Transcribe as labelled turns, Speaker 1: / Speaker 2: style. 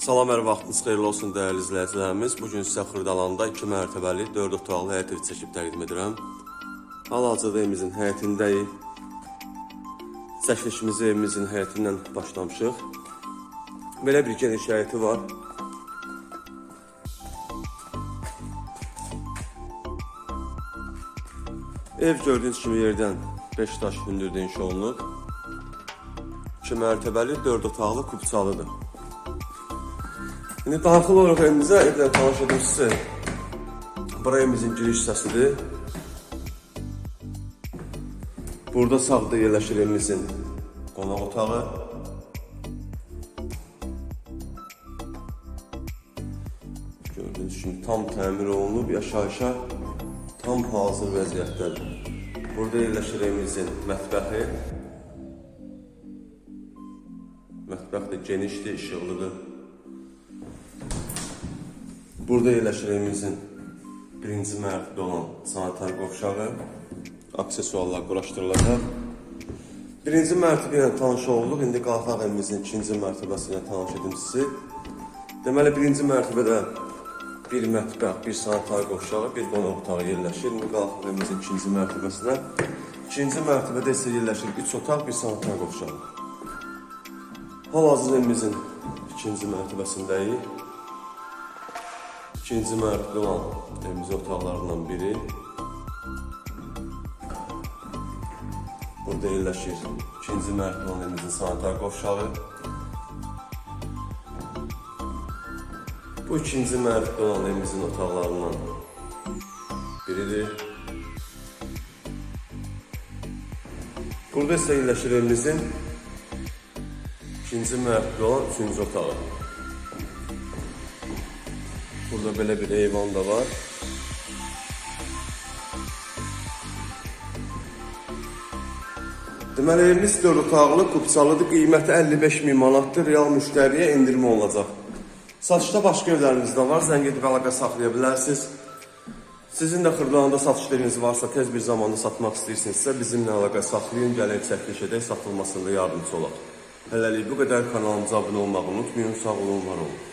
Speaker 1: Salam, hər vaxtınız xeyirli olsun dəyərli izləyicilərimiz. Bu gün sizə Xırdalanda 2 mərtəbəli 4 otaqlı həyət evi çəkib təqdim edirəm. Hal-hazırda evimizin həyətindəyik. Çəkilişimizi evimizin həyətindən başlamışıq. Belə bir geniş həyəti var. Ev gördüyünüz kimi yerdən 5 daş hündürdə inşa olunub. 2 mərtəbəli 4 otaqlı kubçalıdır. İndi daxil olaraq evimizə evdən tanış edim sizə. Bura evimizin giriş hissəsidir. Burada sağda yerləşir evimizin qonaq otağı. Gördüyünüz kimi tam təmir olunub, yaşayışa tam hazır vəziyyətdədir. Burada yerləşir evimizin mətbəxi. Mətbəx də genişdir, işıqlıdır. Burada yerləşir evimizin birinci mərtəbədə olan sanitar qovşağı. Aksesuarlar quraşdırılacaq. Birinci mərtəbə ilə tanış olduq. İndi qalxaq evimizin ikinci mərtəbəsi ilə tanış edim sizi. Deməli birinci mərtəbədə bir mətbəx, bir sanitar qovşağı, bir qonaq otağı yerləşir. İndi qalxaq evimizin ikinci mərtəbəsinə. İkinci mərtəbədə isə yerləşir üç otaq, bir sanitar qovşağı. Hal-hazırda evimizin ikinci mərtəbəsindəyik. İkinci mərtəbə olan evimizin otaqlarından biri. Burada yerləşir ikinci mərtəbə olan evimizin sanitar qovşağı. Bu ikinci mərtəbə olan evimizin otaqlarından biridir. Burada isə yerləşir evimizin ikinci mərtəbə olan üçüncü otağı. Burada belə bir eyvan da var. Deməli evimiz 4 otaqlı, kubçalıdır. Qiyməti 55 min manatdır. Real müştəriyə endirmə olacaq. Satışda başqa evlərimiz də var. Zəng edib əlaqə saxlaya bilərsiniz. Sizin də Xırdalanda satış varsa, tez bir zamanda satmaq istəyirsinizsə, bizimlə əlaqə saxlayın, gəlib çəkiliş edək, satılmasında yardımcı olaq. Hələlik bu qədər kanalımıza abunə olmağı unutmayın. Sağ olun, var olun.